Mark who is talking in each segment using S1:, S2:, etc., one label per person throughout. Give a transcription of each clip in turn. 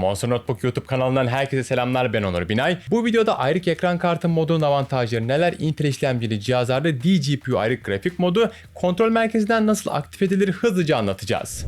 S1: Monster Notebook YouTube kanalından herkese selamlar ben Onur Binay. Bu videoda ayrık ekran kartı modunun avantajları neler, Intel işlemcili cihazlarda DGPU ayrık grafik modu, kontrol merkezinden nasıl aktif edilir hızlıca anlatacağız.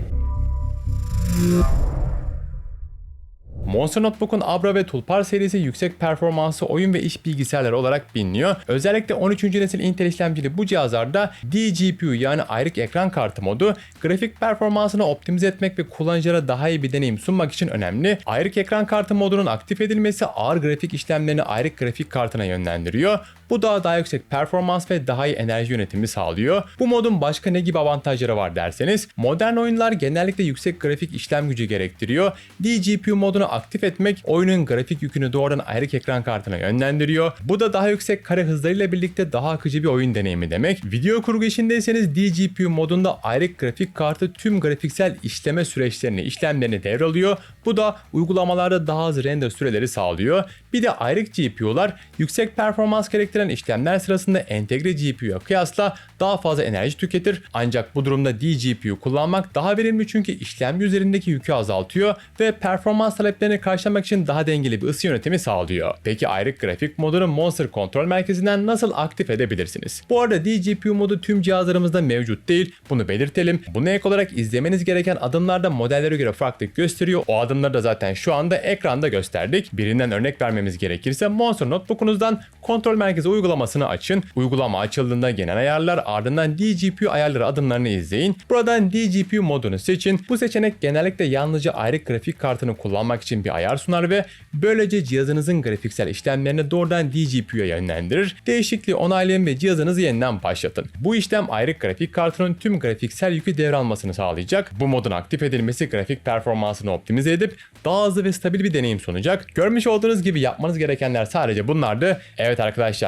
S1: Monster Notebook'un Abra ve Tulpar serisi yüksek performanslı oyun ve iş bilgisayarları olarak biliniyor. Özellikle 13. nesil Intel işlemcili bu cihazlarda DGPU yani ayrık ekran kartı modu grafik performansını optimize etmek ve kullanıcılara daha iyi bir deneyim sunmak için önemli. Ayrık ekran kartı modunun aktif edilmesi ağır grafik işlemlerini ayrık grafik kartına yönlendiriyor. Bu da daha yüksek performans ve daha iyi enerji yönetimi sağlıyor. Bu modun başka ne gibi avantajları var derseniz, modern oyunlar genellikle yüksek grafik işlem gücü gerektiriyor. DGPU modunu aktif etmek oyunun grafik yükünü doğrudan ayrık ekran kartına yönlendiriyor. Bu da daha yüksek kare hızlarıyla birlikte daha akıcı bir oyun deneyimi demek. Video kurgu işindeyseniz DGPU modunda ayrık grafik kartı tüm grafiksel işleme süreçlerini, işlemlerini devralıyor. Bu da uygulamalarda daha az render süreleri sağlıyor. Bir de ayrık GPU'lar yüksek performans gerektiren işlemler sırasında entegre GPU'ya kıyasla daha fazla enerji tüketir. Ancak bu durumda DGPU kullanmak daha verimli çünkü işlemci üzerindeki yükü azaltıyor ve performans taleplerini karşılamak için daha dengeli bir ısı yönetimi sağlıyor. Peki ayrık grafik modunu Monster kontrol merkezinden nasıl aktif edebilirsiniz? Bu arada DGPU modu tüm cihazlarımızda mevcut değil. Bunu belirtelim. Buna ek olarak izlemeniz gereken adımlarda modellere göre farklılık gösteriyor. O adımları da zaten şu anda ekranda gösterdik. Birinden örnek vermemiz gerekirse Monster Notebook'unuzdan kontrol merkezi uygulamasını açın. Uygulama açıldığında genel ayarlar ardından DGPU ayarları adımlarını izleyin. Buradan DGPU modunu seçin. Bu seçenek genellikle yalnızca ayrık grafik kartını kullanmak için bir ayar sunar ve böylece cihazınızın grafiksel işlemlerini doğrudan DGPU'ya yönlendirir. Değişikliği onaylayın ve cihazınızı yeniden başlatın. Bu işlem ayrık grafik kartının tüm grafiksel yükü devralmasını sağlayacak. Bu modun aktif edilmesi grafik performansını optimize edip daha hızlı ve stabil bir deneyim sunacak. Görmüş olduğunuz gibi yapmanız gerekenler sadece bunlardı. Evet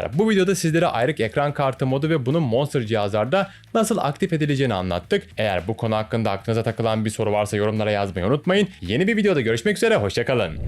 S1: arkadaşlar bu videoda sizlere ayrık ekran kartı modu ve bunun Monster cihazlarda nasıl aktif edileceğini anlattık. Eğer bu konu hakkında aklınıza takılan bir soru varsa yorumlara yazmayı unutmayın. Yeni bir videoda görüşmek üzere hoşçakalın.